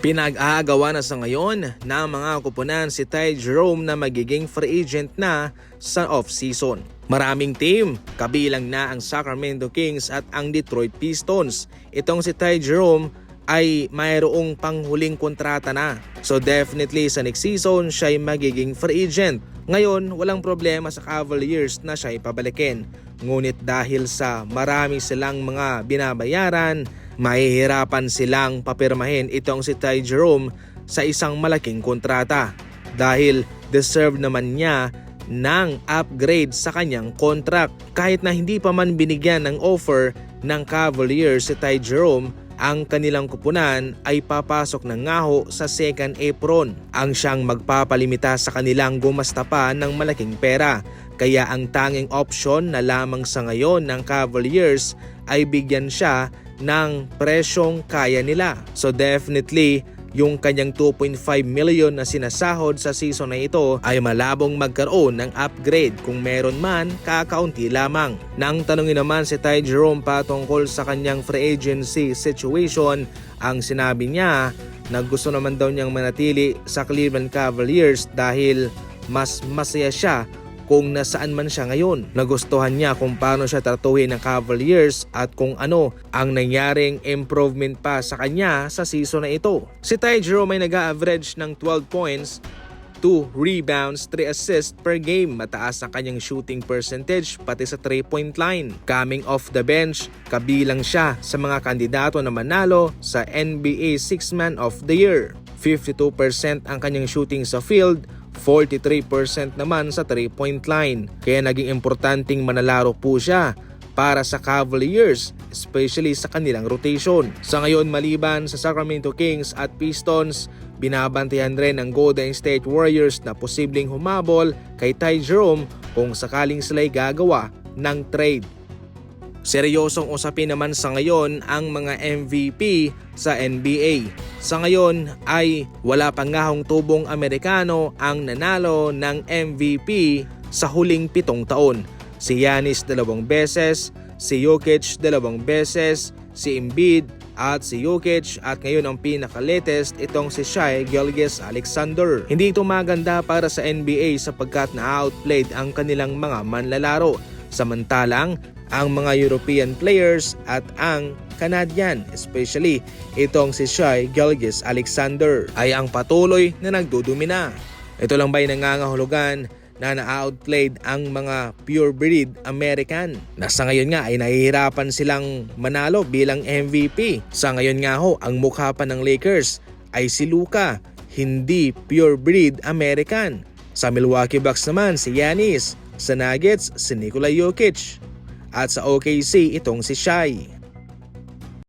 Pinag-aagawa na sa ngayon ng mga kupunan si Ty Jerome na magiging free agent na sa off-season. Maraming team, kabilang na ang Sacramento Kings at ang Detroit Pistons. Itong si Ty Jerome ay mayroong panghuling kontrata na. So definitely sa next season siya ay magiging free agent. Ngayon, walang problema sa Cavaliers na siya ay pabalikin. Ngunit dahil sa marami silang mga binabayaran, mahihirapan silang papirmahin itong si Ty Jerome sa isang malaking kontrata. Dahil deserve naman niya ng upgrade sa kanyang contract. Kahit na hindi pa man binigyan ng offer ng Cavaliers si Ty Jerome, ang kanilang kupunan ay papasok ng ngaho sa second apron. Ang siyang magpapalimita sa kanilang gumasta pa ng malaking pera. Kaya ang tanging option na lamang sa ngayon ng Cavaliers ay bigyan siya ng presyong kaya nila. So definitely, yung kanyang 2.5 million na sinasahod sa season na ito ay malabong magkaroon ng upgrade kung meron man kakaunti lamang. Nang tanongin naman si Ty Jerome patungkol sa kanyang free agency situation, ang sinabi niya na gusto naman daw niyang manatili sa Cleveland Cavaliers dahil mas masaya siya kung nasaan man siya ngayon. Nagustuhan niya kung paano siya tratuhin ng Cavaliers at kung ano ang nangyaring improvement pa sa kanya sa season na ito. Si Ty Jerome ay nag-average ng 12 points 2 rebounds, 3 assists per game. Mataas ang kanyang shooting percentage pati sa 3-point line. Coming off the bench, kabilang siya sa mga kandidato na manalo sa NBA 6 Man of the Year. 52% ang kanyang shooting sa field, 43% naman sa 3-point line. Kaya naging importanteng manalaro po siya para sa Cavaliers, especially sa kanilang rotation. Sa ngayon maliban sa Sacramento Kings at Pistons, binabantayan rin ng Golden State Warriors na posibleng humabol kay Ty Jerome kung sakaling sila'y gagawa ng trade. Seryosong usapin naman sa ngayon ang mga MVP sa NBA. Sa ngayon ay wala pang ngahong tubong Amerikano ang nanalo ng MVP sa huling pitong taon. Si Yanis dalawang beses, si Jokic dalawang beses, si Embiid at si Jokic at ngayon ang pinaka-latest itong si Shai Gilgeous Alexander. Hindi ito maganda para sa NBA sapagkat na-outplayed ang kanilang mga manlalaro. Samantalang ang mga European players at ang Canadian, especially itong si Shai Gilgeous Alexander ay ang patuloy na nagdudumina. Ito lang ba'y nangangahulugan na na-outplayed ang mga pure breed American. Na sa ngayon nga ay nahihirapan silang manalo bilang MVP. Sa ngayon nga ho, ang mukha pa ng Lakers ay si Luka, hindi pure breed American. Sa Milwaukee Bucks naman si Giannis, sa Nuggets si Nikola Jokic, at sa OKC itong si Shai.